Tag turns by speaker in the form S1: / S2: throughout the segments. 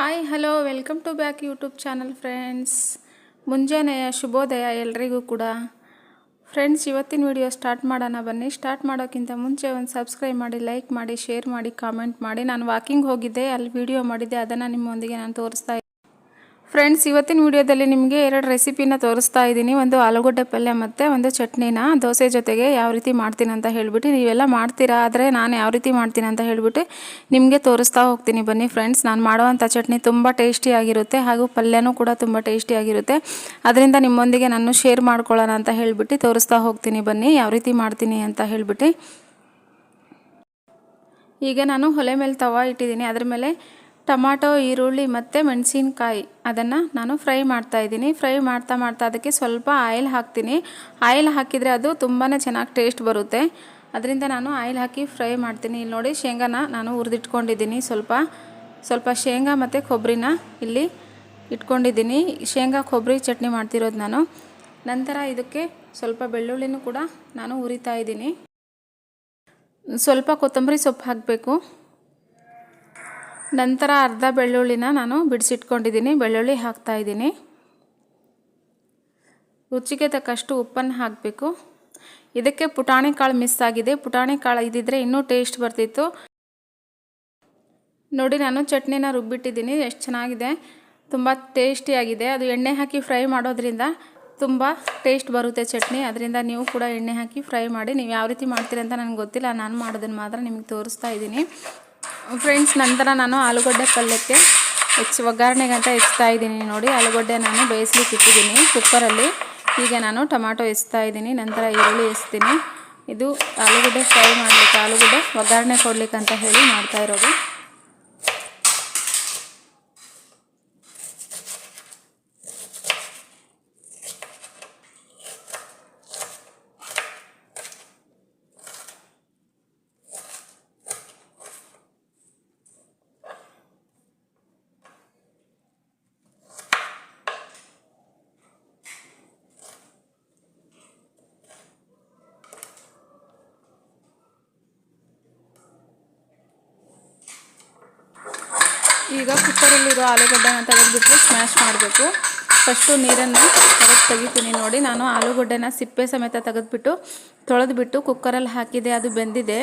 S1: Hi hello welcome to back YouTube channel friends ಮುಂಜಾನೆಯ ಶುಭೋದಯ ಎಲ್ರಿಗೂ ಕೂಡ. ಫ್ರೆಂಡ್ಸ್ ಇವತ್ತಿನ ವಿಡಿಯೋ ಸ್ಟಾರ್ಟ್ ಮಾಡೋಣ. ಬನ್ನಿ. ಸ್ಟಾರ್ಟ್ ಮಾಡೋಕ್ಕಿಂತ ಮುಂಚೆ ಒಂದು ಸಬ್ಸ್ಕ್ರೈಬ್ ಮಾಡಿ ಲೈಕ್ ಮಾಡಿ ಶೇರ್ ಮಾಡಿ ಕಾಮೆಂಟ್ ಮಾಡಿ. ನಾನು ವಾಕಿಂಗ್ ಹೋಗಿದ್ದೆ. ಅಲ್ಲಿ ವಿಡಿಯೋ ಮಾಡಿದ್ದೆ. ಅದನ್ನು ನಿಮ್ಮೊಂದಿಗೆ ನಾನು ತೋರಿಸ್ತಾ ಫ್ರೆಂಡ್ಸ್ ಇವತ್ತಿನ ವಿಡಿಯೋದಲ್ಲಿ ನಿಮಗೆ ಎರಡು ರೆಸಿಪಿನ ತೋರಿಸ್ತಾ ಇದ್ದೀನಿ. ಒಂದು ಆಲೂಗಡ್ಡೆ ಪಲ್ಯ ಮತ್ತು ಒಂದು ಚಟ್ನಿನ ದೋಸೆ ಜೊತೆಗೆ ಯಾವ ರೀತಿ ಮಾಡ್ತೀನಿ ಅಂತ ಹೇಳಿಬಿಟ್ಟು ನೀವೆಲ್ಲ ಮಾಡ್ತೀರಾ? ಆದರೆ ನಾನು ಯಾವ ರೀತಿ ಮಾಡ್ತೀನಿ ಅಂತ ಹೇಳಿಬಿಟ್ಟು ನಿಮಗೆ ತೋರಿಸ್ತಾ ಹೋಗ್ತೀನಿ. ಬನ್ನಿ ಫ್ರೆಂಡ್ಸ್ ನಾನು ಮಾಡುವಂಥ ಚಟ್ನಿ ತುಂಬ ಟೇಸ್ಟಿಯಾಗಿರುತ್ತೆ ಹಾಗೂ ಪಲ್ಯನೂ ಕೂಡ ತುಂಬ ಟೇಸ್ಟಿಯಾಗಿರುತ್ತೆ ಅದರಿಂದ ನಿಮ್ಮೊಂದಿಗೆ ನಾನು ಶೇರ್ ಮಾಡ್ಕೊಳ್ಳೋಣ ಅಂತ ಹೇಳಿಬಿಟ್ಟು ತೋರಿಸ್ತಾ ಹೋಗ್ತೀನಿ. ಬನ್ನಿ ಯಾವ ರೀತಿ ಮಾಡ್ತೀನಿ ಅಂತ ಹೇಳಿಬಿಟ್ಟು. ಈಗ ನಾನು ಒಲೆ ಮೇಲೆ ತವ ಇಟ್ಟಿದ್ದೀನಿ. ಅದ್ರ ಮೇಲೆ ಟೊಮಾಟೊ, ಈರುಳ್ಳಿ ಮತ್ತು ಮೆಣಸಿನ್ಕಾಯಿ. ಅದನ್ನು ನಾನು ಫ್ರೈ ಮಾಡ್ತಾ ಇದ್ದೀನಿ. ಫ್ರೈ ಮಾಡ್ತಾ ಮಾಡ್ತಾ ಅದಕ್ಕೆ ಸ್ವಲ್ಪ ಆಯಿಲ್ ಹಾಕ್ತೀನಿ. ಆಯಿಲ್ ಹಾಕಿದರೆ ಅದು ತುಂಬಾ ಚೆನ್ನಾಗಿ ಟೇಸ್ಟ್ ಬರುತ್ತೆ. ಅದರಿಂದ ನಾನು ಆಯಿಲ್ ಹಾಕಿ ಫ್ರೈ ಮಾಡ್ತೀನಿ. ಇಲ್ಲಿ ನೋಡಿ ಶೇಂಗಾನ ನಾನು ಹುರಿದಿಟ್ಕೊಂಡಿದ್ದೀನಿ ಸ್ವಲ್ಪ. ಸ್ವಲ್ಪ ಶೇಂಗಾ ಮತ್ತು ಕೊಬ್ಬರಿನ ಇಲ್ಲಿ ಇಟ್ಕೊಂಡಿದ್ದೀನಿ. ಶೇಂಗಾ ಕೊಬ್ಬರಿ ಚಟ್ನಿ ಮಾಡ್ತಿರೋದು ನಾನು. ನಂತರ ಇದಕ್ಕೆ ಸ್ವಲ್ಪ ಬೆಳ್ಳುಳ್ಳಿನೂ ಕೂಡ ನಾನು ಹುರಿತಾ ಇದ್ದೀನಿ. ಸ್ವಲ್ಪ ಕೊತ್ತಂಬರಿ ಸೊಪ್ಪು ಹಾಕಬೇಕು. ನಂತರ ಅರ್ಧ ಬೆಳ್ಳುಳ್ಳಿನ ನಾನು ಬಿಡಿಸಿಟ್ಕೊಂಡಿದ್ದೀನಿ. ಬೆಳ್ಳುಳ್ಳಿ ಹಾಕ್ತಾ ಇದ್ದೀನಿ. ರುಚಿಗೆ ತಕ್ಕಷ್ಟು ಉಪ್ಪನ್ನು ಹಾಕಬೇಕು. ಇದಕ್ಕೆ ಪುಟಾಣಿ ಕಾಳು ಮಿಸ್ ಆಗಿದೆ. ಪುಟಾಣಿ ಕಾಳು ಇದ್ದಿದ್ರೆ ಇನ್ನೂ ಟೇಸ್ಟ್ ಬರ್ತಿತ್ತು. ನೋಡಿ, ನಾನು ಚಟ್ನಿನ ರುಬ್ಬಿಟ್ಟಿದ್ದೀನಿ. ಎಷ್ಟು ಚೆನ್ನಾಗಿದೆ. ತುಂಬ ಟೇಸ್ಟಿಯಾಗಿದೆ ಅದು ಎಣ್ಣೆ ಹಾಕಿ ಫ್ರೈ ಮಾಡೋದ್ರಿಂದ ತುಂಬ ಟೇಸ್ಟ್ ಬರುತ್ತೆ ಚಟ್ನಿ. ಅದರಿಂದ ನೀವು ಕೂಡ ಎಣ್ಣೆ ಹಾಕಿ ಫ್ರೈ ಮಾಡಿ, ನೀವು ಯಾವ ರೀತಿ ಮಾಡ್ತೀರಿ ಅಂತ ನನಗೆ ಗೊತ್ತಿಲ್ಲ. ನಾನು ಮಾಡೋದನ್ನು ಮಾತ್ರ ನಿಮಗೆ ತೋರಿಸ್ತಾ ಇದ್ದೀನಿ. ಫ್ರೆಂಡ್ಸ್ ನಂತರ ನಾನು ಆಲೂಗಡ್ಡೆ ಪಲ್ಯಕ್ಕೆ ಹೆಚ್ಚು ಒಗ್ಗರಣೆಗೆ ಅಂತ ಹೆಚ್ಚ್ತಾ ಇದ್ದೀನಿ. ನೋಡಿ, ಆಲೂಗಡ್ಡೆ ನಾನು ಬೇಯಿಸ್ಲಿಕ್ಕೆ ಇಟ್ಟಿದ್ದೀನಿ. ಕುಕ್ಕರಲ್ಲಿ ಈಗ ನಾನು ಟೊಮಾಟೊ ಎಸ್ತಾ ಇದ್ದೀನಿ. ನಂತರ ಈರುಳ್ಳಿ ಎಸ್ತೀನಿ ಇದು ಆಲೂಗಡ್ಡೆ ಫ್ರೈ ಮಾಡಲಿಕ್ಕೆ, ಆಲೂಗಡ್ಡೆ ಒಗ್ಗರಣೆ ಕೊಡ್ಲಿಕ್ಕೆ ಅಂತ ಹೇಳಿ ಮಾಡ್ತಾ ಇರೋದು. ಈಗ ಕುಕ್ಕರಲ್ಲಿರೋ ಆಲೂಗಡ್ಡೆನ ತೆಗೆದುಬಿಟ್ಟು ಸ್ಮ್ಯಾಶ್ ಮಾಡಬೇಕು. ಫಸ್ಟು ನೀರನ್ನು ಕರೆಕ್ಟ್ ತೆಗಿತೀನಿ ನೋಡಿ. ನಾನು ಆಲೂಗಡ್ಡೆನ ಸಿಪ್ಪೆ ಸಮೇತ ತೆಗೆದುಬಿಟ್ಟು ತೊಳೆದ್ಬಿಟ್ಟು ಕುಕ್ಕರಲ್ಲಿ ಹಾಕಿದೆ, ಅದು ಬೆಂದಿದೆ.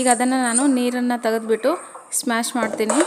S1: ಈಗ ಅದನ್ನು ನಾನು ನೀರನ್ನು ತೆಗೆದುಬಿಟ್ಟು ಸ್ಮ್ಯಾಶ್ ಮಾಡ್ತೀನಿ.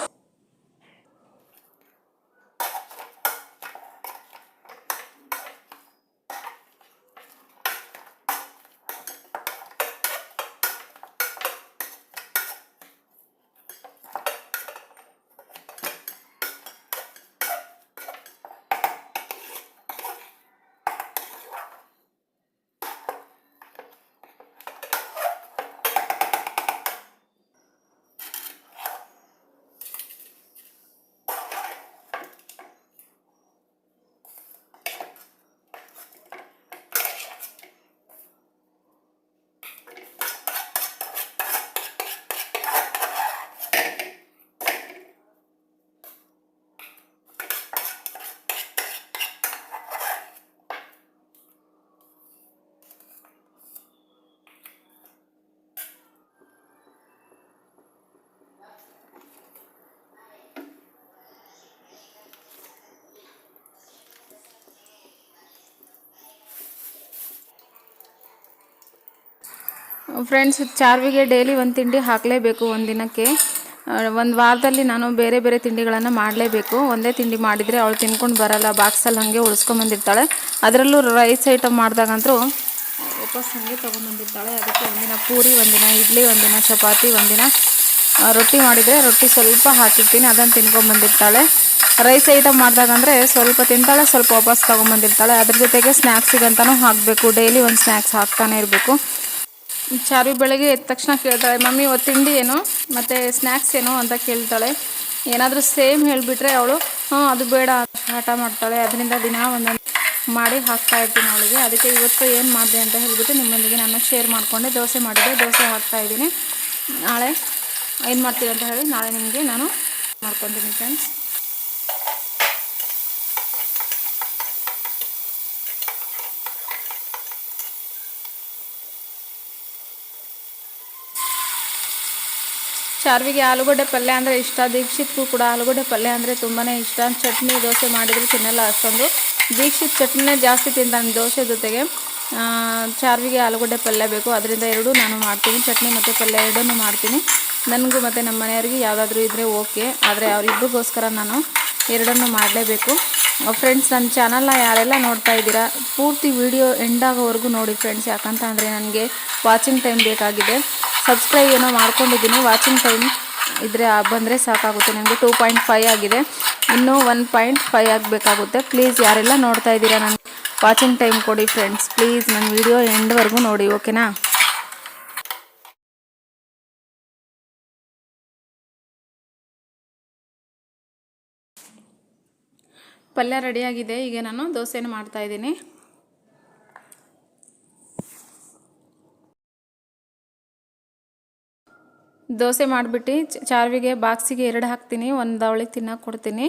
S1: ಫ್ರೆಂಡ್ಸ್ ಚಾರ್ವಿಗೆ ಡೈಲಿ ಒಂದು ತಿಂಡಿ ಹಾಕಲೇಬೇಕು ಒಂದು ದಿನಕ್ಕೆ. ಒಂದು ವಾರದಲ್ಲಿ ನಾನು ಬೇರೆ ಬೇರೆ ತಿಂಡಿಗಳನ್ನು ಮಾಡಲೇಬೇಕು. ಒಂದೇ ತಿಂಡಿ ಮಾಡಿದರೆ ಅವಳು ತಿನ್ಕೊಂಡು ಬರಲ್ಲ ಬಾಕ್ಸಲ್ಲಿ ಹಾಗೆ ಉಳಿಸ್ಕೊಂಬಂದಿರ್ತಾಳೆ ಅದರಲ್ಲೂ ರೈಸ್ ಐಟಮ್ ಮಾಡಿದಾಗಂತೂ ವಾಪಸ್ ಹಾಗೆ ತೊಗೊಂಬಂದಿರ್ತಾಳೆ ಅದಕ್ಕೆ ಒಂದಿನ ಪೂರಿ, ಒಂದಿನ ಇಡ್ಲಿ, ಒಂದಿನ ಚಪಾತಿ, ಒಂದಿನ ರೊಟ್ಟಿ ಮಾಡಿದರೆ ರೊಟ್ಟಿ ಸ್ವಲ್ಪ ಹಾಕಿರ್ತೀನಿ, ಅದನ್ನು ತಿನ್ಕೊಂಬಂದಿರ್ತಾಳೆ ರೈಸ್ ಐಟಮ್ ಮಾಡಿದಾಗಂದರೆ ಸ್ವಲ್ಪ ತಿಂತಾಳೆ, ಸ್ವಲ್ಪ ವಾಪಸ್ ತೊಗೊಂಬಂದಿರ್ತಾಳೆ ಅದ್ರ ಜೊತೆಗೆ ಸ್ನ್ಯಾಕ್ಸಿಗಂತಲೂ ಹಾಕಬೇಕು. ಡೈಲಿ ಒಂದು ಸ್ನ್ಯಾಕ್ಸ್ ಹಾಕ್ತಾನೆ ಇರಬೇಕು. ಚಾರು ಬೆಳಗ್ಗೆ ಎದ್ದ ತಕ್ಷಣ ಕೇಳ್ತಾಳೆ, ಮಮ್ಮಿ, ಇವತ್ತು ತಿಂಡಿ ಏನು? ಮತ್ತು ಸ್ನ್ಯಾಕ್ಸ್ ಏನು? ಅಂತ ಕೇಳ್ತಾಳೆ. ಏನಾದರೂ ಸೇಮ್ ಹೇಳಿಬಿಟ್ರೆ ಅವಳು ಹ್ಞೂ ಅದು ಬೇಡ ಹಠ ಮಾಡ್ತಾಳೆ. ಅದರಿಂದ ದಿನ ಒಂದೊಂದು ಮಾಡಿ ಹಾಕ್ತಾ ಇರ್ತೀನಿ ಅವಳಿಗೆ. ಅದಕ್ಕೆ ಇವತ್ತು ಏನು ಮಾಡಿದೆ ಅಂತ ಹೇಳಿಬಿಟ್ಟು ನಿಮ್ಮೊಂದಿಗೆ ನಾನು ಶೇರ್ ಮಾಡಿಕೊಂಡೆ. ದೋಸೆ ಮಾಡಿದೆ, ದೋಸೆ ಹಾಕ್ತಾ ಇದ್ದೀನಿ. ನಾಳೆ ಏನು ಮಾಡ್ತೀನಿ ಅಂತ ಹೇಳಿ ನಾಳೆ ನಿಮಗೆ ನಾನು ಮಾಡ್ಕೊತೀನಿ ಫ್ರೆಂಡ್ಸ್ ಚಾರ್ವಿಗೆ ಆಲೂಗಡ್ಡೆ ಪಲ್ಯ ಅಂದರೆ ಇಷ್ಟ, ದೀಕ್ಷಿತ್ಗೂ ಕೂಡ ಆಲೂಗಡ್ಡೆ ಪಲ್ಯ ಅಂದರೆ ತುಂಬಾ ಇಷ್ಟ. ಚಟ್ನಿ, ದೋಸೆ ಮಾಡಿದರೆ ತಿನ್ನಲ್ಲ ಅಷ್ಟೊಂದು. ದೀಕ್ಷಿತ್ ಚಟ್ನಿನೇ ಜಾಸ್ತಿ ತಿಂತಾನೆ ದೋಸೆ ಜೊತೆಗೆ. ಚಾರ್ವಿಗೆ ಆಲೂಗಡ್ಡೆ ಪಲ್ಯ ಬೇಕು. ಅದರಿಂದ ಎರಡೂ ನಾನು ಮಾಡ್ತೀನಿ. ಚಟ್ನಿ ಮತ್ತು ಪಲ್ಯ ಎರಡನ್ನೂ ಮಾಡ್ತೀನಿ. ನನಗೂ ಮತ್ತು ನಮ್ಮ ಮನೆಯವ್ರಿಗೆ ಯಾವುದಾದ್ರೂ ಇದ್ದರೆ ಓಕೆ. ಆದರೆ ಅವರಿಬ್ಬರಿಗೋಸ್ಕರ ನಾನು ಎರಡನ್ನೂ ಮಾಡಲೇಬೇಕು. ಫ್ರೆಂಡ್ಸ್, ನನ್ನ ಚಾನಲ್ನ ಯಾರೆಲ್ಲ ನೋಡ್ತಾ ಇದ್ದೀರಾ, ಪೂರ್ತಿ ವಿಡಿಯೋ ಎಂಡ್ ಆಗೋವರೆಗೂ ನೋಡಿ ಫ್ರೆಂಡ್ಸ್. ಯಾಕಂತ ಅಂದರೆ ನನಗೆ ವಾಚಿಂಗ್ ಟೈಮ್ ಬೇಕಾಗಿದೆ. ಸಬ್ಸ್ಕ್ರೈಬ್ ಏನೋ ಮಾಡ್ಕೊಂಡಿದ್ದೀನಿ ವಾಚಿಂಗ್ ಟೈಮ್ ಇದ್ರೆ ಬಂದರೆ ಸಾಕಾಗುತ್ತೆ. ನನಗೆ ಟೂ ಪಾಯಿಂಟ್ ಫೈವ್ ಆಗಿದೆ. ಇನ್ನೂ ಒನ್ ಪಾಯಿಂಟ್ ಫೈವ್ ಆಗಬೇಕಾಗುತ್ತೆ. ಪ್ಲೀಸ್ ಯಾರೆಲ್ಲ ನೋಡ್ತಾ ಇದ್ದೀರಾ ನನಗೆ ವಾಚಿಂಗ್ ಟೈಮ್ ಕೊಡಿ ಫ್ರೆಂಡ್ಸ್ ಪ್ಲೀಸ್ ನನ್ನ ವಿಡಿಯೋ ಎಂಡ್ವರೆಗೂ ನೋಡಿ ಓಕೆನಾ ಪಲ್ಯ ರೆಡಿಯಾಗಿದೆ ಈಗ ನಾನು ದೋಸೆನ ಮಾಡ್ತಾ ದೋಸೆ ಮಾಡಿಬಿಟ್ಟು ಚಾರ್ವಿಗೆ ಬಾಕ್ಸಿಗೆ ಎರಡು ಹಾಕ್ತೀನಿ, ಒಂದು ಅವಳಿಗೆ ತಿನ್ನೋಕೆ ಕೊಡ್ತೀನಿ.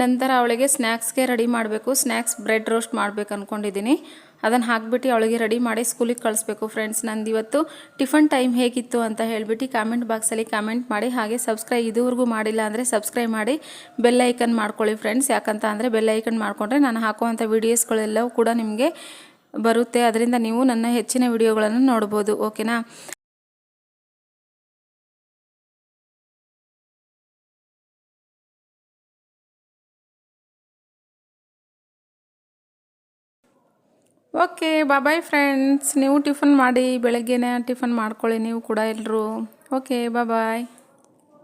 S1: ನಂತರ ಅವಳಿಗೆ ಸ್ನ್ಯಾಕ್ಸ್ಗೆ ರೆಡಿ ಮಾಡಬೇಕು. ಸ್ನ್ಯಾಕ್ಸ್ ಬ್ರೆಡ್ ರೋಸ್ಟ್ ಮಾಡ್ಬೇಕು ಅಂದ್ಕೊಂಡಿದ್ದೀನಿ ಅದನ್ನು ಹಾಕ್ಬಿಟ್ಟು ಅವಳಿಗೆ ರೆಡಿ ಮಾಡಿ ಸ್ಕೂಲಿಗೆ ಕಳಿಸ್ಬೇಕು ಫ್ರೆಂಡ್ಸ್. ನಂದು ಇವತ್ತು ಟಿಫನ್ ಟೈಮ್ ಹೇಗಿತ್ತು ಅಂತ ಹೇಳಿಬಿಟ್ಟು ಕಾಮೆಂಟ್ ಬಾಕ್ಸಲ್ಲಿ ಕಾಮೆಂಟ್ ಮಾಡಿ. ಹಾಗೆ ಸಬ್ಸ್ಕ್ರೈಬ್ ಇದುವರೆಗೂ ಮಾಡಿಲ್ಲ ಅಂದರೆ ಸಬ್ಸ್ಕ್ರೈಬ್ ಮಾಡಿ. ಬೆಲ್ ಐಕನ್ ಮಾಡ್ಕೊಳ್ಳಿ ಫ್ರೆಂಡ್ಸ್ ಯಾಕಂತ ಅಂದರೆ ಬೆಲ್ ಐಕನ್ ಮಾಡಿಕೊಂಡ್ರೆ ನಾನು ಹಾಕುವಂಥ ವೀಡಿಯೋಸ್ಗಳೆಲ್ಲವೂ ಕೂಡ ನಿಮಗೆ ಬರುತ್ತೆ. ಅದರಿಂದ ನೀವು ನನ್ನ ಹೆಚ್ಚಿನ ವಿಡಿಯೋಗಳನ್ನು ನೋಡ್ಬೋದು. ಓಕೆನಾ ಓಕೆ ಬಾಯ್ ಫ್ರೆಂಡ್ಸ್ ನೀವು ಟಿಫನ್ ಮಾಡಿ ಬೆಳಗ್ಗೆನೇ ಟಿಫನ್ ಮಾಡ್ಕೊಳ್ಳಿ ನೀವು ಕೂಡ ಎಲ್ಲರೂ ಓಕೆ ಬಾಯ್